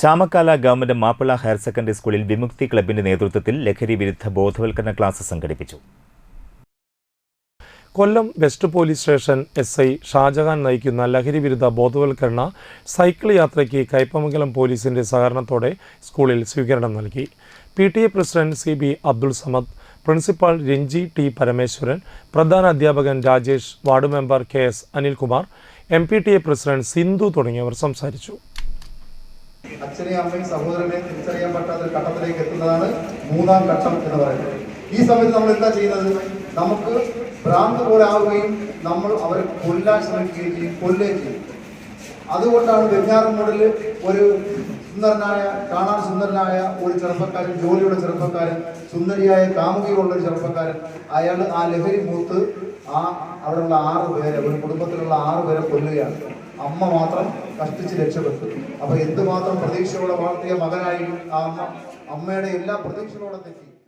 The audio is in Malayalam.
Chamakkala government Mappila higher secondary സ്കൂളിൽ വിമുക്തി ക്ലബിന്റെ നേതൃത്വത്തിൽ ലഹരി വിരുദ്ധ ബോധവൽക്കരണ ക്ലാസ് സംഘടിപ്പിച്ചു. Kollam west police station S I Shajahan നയിക്കുന്ന ലഹരി വിരുദ്ധ ബോധവൽക്കരണ സൈക്കിൾ യാത്രയ്ക്ക് കയ്പമംഗലം പോലീസിന്റെ സഹകരണത്തോടെ സ്കൂളിൽ സ്വീകരണം നൽകി. P T A president C B Abdul Samad principal Ranji T Parameswaran പ്രധാന അധ്യാപകൻ Rajesh ward member K S Anilkumar M P T A president Sindhu തുടങ്ങിയവർ സംസാരിച്ചു. അച്ഛനെയും അമ്മയും സഹോദരനെയും തിരിച്ചറിയാൻ പറ്റാത്ത ഒരു ഘട്ടത്തിലേക്ക് എത്തുന്നതാണ് മൂന്നാം ഘട്ടം എന്ന് പറയുന്നത്. ഈ സമയത്ത് നമ്മൾ എന്താ ചെയ്യുന്നത്? നമുക്ക് ഭ്രാന്ത് പോലെ ആവുകയും നമ്മൾ അവരെ കൊല്ലാൻ ശ്രമിക്കുകയും ചെയ്യും കൊല്ലുകയും ചെയ്യും. അതുകൊണ്ടാണ് വെഞ്ഞാറമൂടിൽ ഒരു സുന്ദരനായ കാണാൻ സുന്ദരനായ ഒരു ചെറുപ്പക്കാരൻ ജോലിയുള്ള ചെറുപ്പക്കാരൻ സുന്ദരിയായ കാമുകിയുള്ള ഒരു ചെറുപ്പക്കാരൻ അയാൾ ആ ലഹരി മൂത്ത് ആ അവിടെയുള്ള ആറ് പേരെ ഒരു കുടുംബത്തിലുള്ള ആറ് പേരെ കൊല്ലുകയാണ്. അമ്മ മാത്രം കഷ്ടിച്ച് രക്ഷപ്പെട്ടു. അപ്പൊ എന്തുമാത്രം പ്രതീക്ഷയോടെ വളർത്തിയ മകനായി ആ അമ്മ? അമ്മയുടെ എല്ലാ പ്രതീക്ഷകളോടെ തെറ്റി.